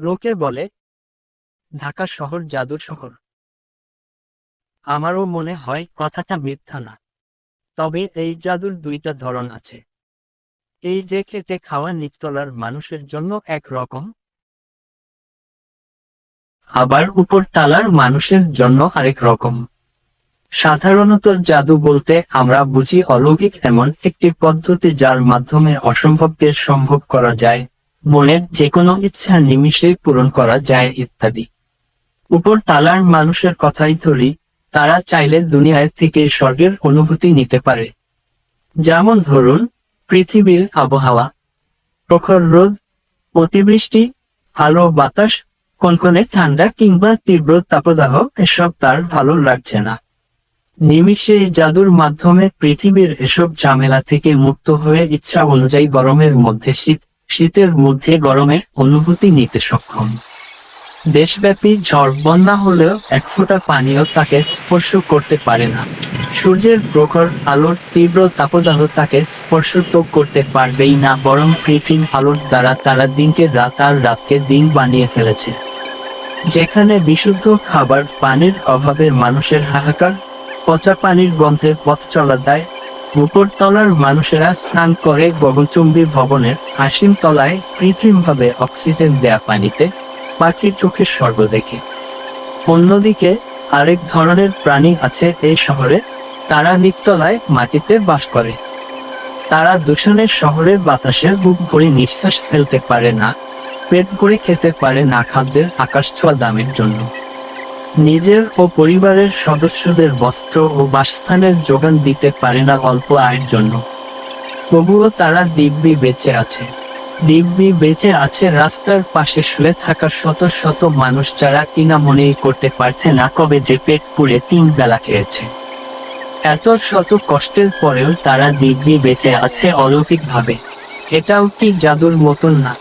লোকে বলে, ঢাকা শহর জাদুর শহর। আমারও মনে হয় কথাটা মিথ্যা না। তবে এই জাদুর দুইটা ধরন আছে। এই যে খেটে খাওয়া নিচতলার মানুষের জন্য এক রকম, আবার উপর তালার মানুষের জন্য আরেক রকম। সাধারণত জাদু বলতে আমরা বুঝি অলৌকিক এমন একটি পদ্ধতি যার মাধ্যমে অসম্ভবকে সম্ভব করা যায়। মনের যে কোনো ইচ্ছা নিমিষে পূরণ করা যায় ইত্যাদি। উপর তালার মানুষের কথাই ধরি, তারা চাইলে দুনিয়ায় থেকে স্বর্গের অনুভূতি নিতে পারে। যেমন ধরুন, পৃথিবীর আবহাওয়া। প্রখর রোদ, অতিবৃষ্টি, আলো, বাতাস, কনকনে ঠান্ডা কিংবা তীব্র তাপদাহ, এসব তার ভালো লাগছে না। নিমিষে জাদুর মাধ্যমে পৃথিবীর এসব ঝামেলা থেকে মুক্ত হয়ে ইচ্ছা অনুযায়ী গরমের মধ্যে শীত শীতের মধ্যে গরমের অনুভূতি নিতে সক্ষম। দেশব্যাপী ঝড় বন্যা হলেও এক ফোঁটা পানিও তাকে স্পর্শ করতে পারে না। সূর্যের প্রখর আলোর তীব্র তাপদাহ তাকে স্পর্শ তো করতে পারবেই না, বরং কৃত্রিম আলোর দ্বারা তারা দিনকে রাত আর রাতকে দিন বানিয়ে ফেলেছে। যেখানে বিশুদ্ধ খাবার পানির অভাবে মানুষের হাহাকার, পচা পানির গন্ধে পথ চলা দেয় উপরতলার মানুষেরা স্নান করে গগনচুম্বী ভবনের হাসিম তলায় কৃত্রিমভাবে অক্সিজেন দেয়া পানিতে পাখির চোখের স্বর্গ দেখে। অন্যদিকে আরেক ধরনের প্রাণী আছে এই শহরে, তারা নিচতলায় মাটিতে বাস করে। তারা দূষণের শহরের বাতাসে বুক ভরে নিঃশ্বাস ফেলতে পারে না, পেট ভরে খেতে পারে না খাদ্যের আকাশ ছোঁয়া দামের জন্য। নিজের ও পরিবারের সদস্যদের বস্ত্র ও বাসস্থানের যোগান দিতে পারে না অল্প আয়ের জন্য। তবুও তারা দিব্যি বেঁচে আছে। দিব্যি বেঁচে আছে রাস্তার পাশে শুয়ে থাকা শত শত মানুষ যারা কিনা মনেই করতে পারছে না কবে যে পেট পুড়ে তিন বেলা খেয়েছে। এত শত কষ্টের পরেও তারা দিব্যি বেঁচে আছে অলৌকিকভাবে। এটাও কি জাদুর মতন না?